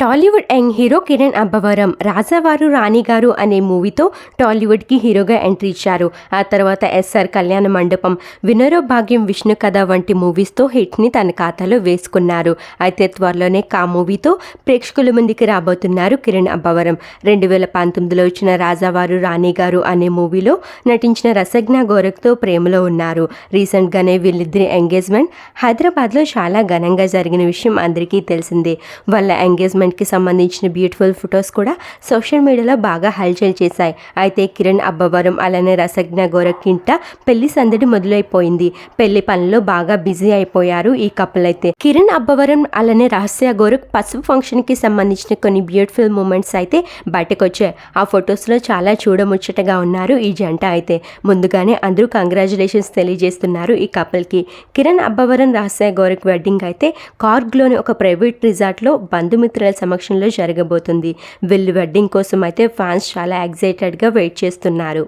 Tollywood young hero Kiran Abbavaram రాజావారు రాణిగారు అనే మూవీతో టాలీవుడ్కి హీరోగా ఎంట్రీ ఇచ్చారు. ఆ తర్వాత ఎస్ఆర్ కళ్యాణ మండపం వినరో భాగ్యం విష్ణు కథ వంటి మూవీస్తో హిట్ని తన ఖాతాలో వేసుకున్నారు. అయితే త్వరలోనే కా మూవీతో ప్రేక్షకుల ముందుకి రాబోతున్నారు కిరణ్ అబ్బవరం. రెండు వేల పంతొమ్మిదిలో వచ్చిన రాజావారు రాణిగారు అనే మూవీలో నటించిన రసజ్ఞ గోరఖ్తో ప్రేమలో ఉన్నారు. రీసెంట్గానే వీళ్ళిద్దరి ఎంగేజ్మెంట్ హైదరాబాద్లో చాలా ఘనంగా జరిగిన విషయం అందరికీ తెలిసిందే. వాళ్ళ ఎంగేజ్మెంట్ మూమెంట్కి సంబంధించిన బ్యూటిఫుల్ ఫొటోస్ కూడా సోషల్ మీడియాలో బాగా హల్చల్ చేశాయి. అయితే కిరణ్ అబ్బవరం అలానే రసజ్ఞ గోరక్కింట పెళ్ళి సందడి మొదలైపోయింది. పెళ్ళి పనుల్లో బాగా బిజీ అయిపోయారు ఈ కపుల్ అయితే. కిరణ్ అబ్బవరం అలానే రహస్య గోరక్ పసుపు ఫంక్షన్కి సంబంధించిన కొన్ని బ్యూటిఫుల్ మూమెంట్స్ అయితే బయటకొచ్చాయి. ఆ ఆ ఫొటోస్లో చాలా చూడముచ్చటగా ఉన్నారు ఈ జంట అయితే. ముందుగానే అందరూ కంగ్రాచులేషన్స్ తెలియజేస్తున్నారు ఈ కపుల్కి కిరణ్ అబ్బవరం రహస్య గోరక్ వెడ్డింగ్ అయితే కార్గ్లోని ఒక ప్రైవేట్ రిసార్ట్లో బంధుమిత్రుల సమక్షంలో జరగబోతుంది. వీళ్ళు వెడ్డింగ్ కోసం అయితే ఫ్యాన్స్ చాలా ఎగ్జైటెడ్గా వెయిట్ చేస్తున్నారు.